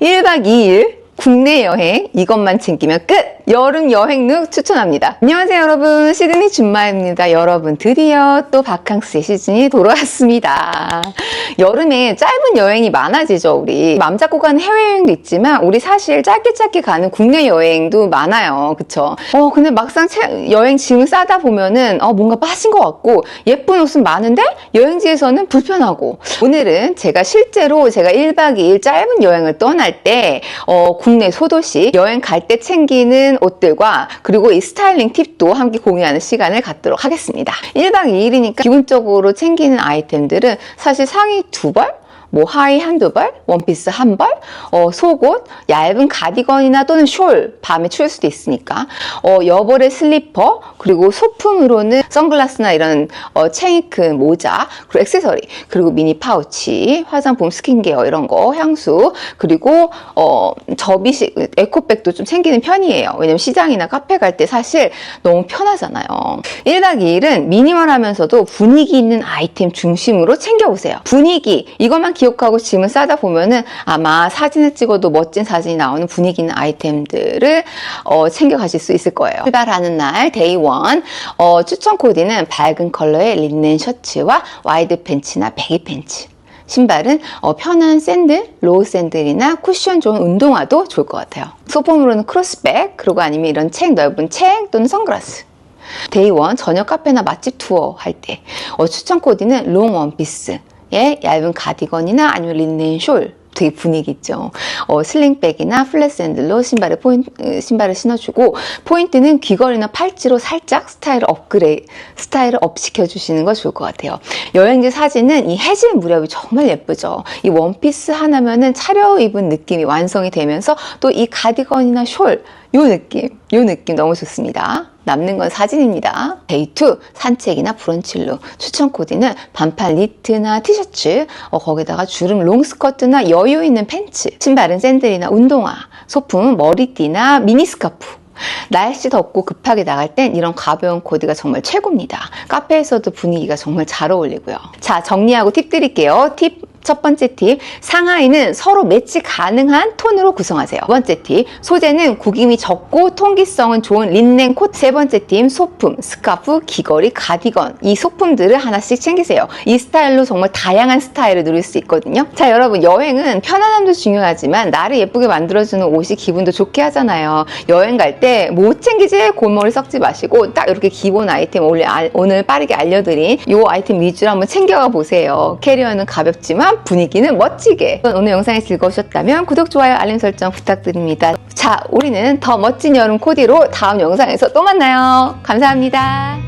1박 2일 국내 여행 이것만 챙기면 끝! 여름 여행 룩 추천합니다. 안녕하세요 여러분 시드니 준마입니다. 여러분 드디어 또 바캉스의 시즌이 돌아왔습니다. 여름에 짧은 여행이 많아지죠 우리. 맘 잡고 가는 해외여행도 있지만 우리 사실 짧게 짧게 가는 국내 여행도 많아요. 그쵸? 어 근데 막상 채- 여행 짐을 싸다 보면은 어 뭔가 빠진 것 같고 예쁜 옷은 많은데 여행지에서는 불편하고 오늘은 제가 실제로 제가 1박 2일 짧은 여행을 떠날 때 어, 국내 소도시 여행 갈 때 챙기는 옷들과 그리고 이 스타일링 팁도 함께 공유하는 시간을 갖도록 하겠습니다. 1박 2일이니까 기본적으로 챙기는 아이템들은 사실 상의 두 벌, 뭐 하의 한두 벌, 원피스 한 벌, 어, 속옷, 얇은 가디건이나 또는 숄, 밤에 추울 수도 있으니까, 어, 여벌의 슬리퍼, 그리고 소품으로는 선글라스나 이런 어, 체이크 모자, 그리고 액세서리, 그리고 미니 파우치, 화장품, 스킨케어 이런 거, 향수, 그리고 어, 접이식 에코백도 좀 챙기는 편이에요. 왜냐면 시장이나 카페 갈 때 사실 너무 편하잖아요. 1박 2일은 미니멀하면서도 분위기 있는 아이템 중심으로 챙겨오세요. 분위기 이것만 기억하고 짐을 싸다 보면은 아마 사진을 찍어도 멋진 사진이 나오는 분위기 있는 아이템들을 어, 챙겨가실 수 있을 거예요. 출발하는 날 데이 원 어, 추천 코디는 밝은 컬러의 린넨 셔츠와 와이드 팬츠나 배기 팬츠. 신발은 어, 편한 샌들, 로우 샌들이나 쿠션 좋은 운동화도 좋을 것 같아요. 소품으로는 크로스백, 그리고 아니면 이런 책, 넓은 책 또는 선글라스. 데이원 저녁 카페나 맛집 투어 할 때 어, 추천 코디는 롱 원피스 에 얇은 가디건이나 아니면 린넨 숄 되게 분위기 있죠. 어, 슬링백이나 플랫 샌들로 신발을 포인 신발을 신어주고 포인트는 귀걸이나 팔찌로 살짝 스타일을 업그레이 스타일을 업 시켜주시는 거 좋을 것 같아요. 여행지 사진은 이 해질 무렵이 정말 예쁘죠. 이 원피스 하나면은 차려 입은 느낌이 완성이 되면서 또 이 가디건이나 숄 요 느낌, 요 느낌 너무 좋습니다. 남는 건 사진입니다. 데이 2 산책이나 브런치룩 추천 코디는 반팔 니트나 티셔츠 어, 거기다가 주름 롱 스커트나 여유 있는 팬츠 신발은 샌들이나 운동화 소품은 머리띠나 미니 스카프 날씨 덥고 급하게 나갈 땐 이런 가벼운 코디가 정말 최고입니다. 카페에서도 분위기가 정말 잘 어울리고요. 자, 정리하고 팁 드릴게요. 팁 첫 번째 팁, 상하이는 서로 매치 가능한 톤으로 구성하세요. 두 번째 팁, 소재는 구김이 적고 통기성은 좋은 린넨 코트. 세 번째 팁, 소품, 스카프, 귀걸이, 가디건. 이 소품들을 하나씩 챙기세요. 이 스타일로 정말 다양한 스타일을 누릴 수 있거든요. 자, 여러분, 여행은 편안함도 중요하지만 나를 예쁘게 만들어주는 옷이 기분도 좋게 하잖아요. 여행 갈때못 챙기지 골머리 썩지 마시고 딱 이렇게 기본 아이템 오늘, 알- 오늘 빠르게 알려드린 이 아이템 위주로 한번 챙겨가 보세요. 캐리어는 가볍지만 분위기는 멋지게. 오늘 영상이 즐거우셨다면 구독, 좋아요, 알림 설정 부탁드립니다. 자, 우리는 더 멋진 여름 코디로 다음 영상에서 또 만나요. 감사합니다.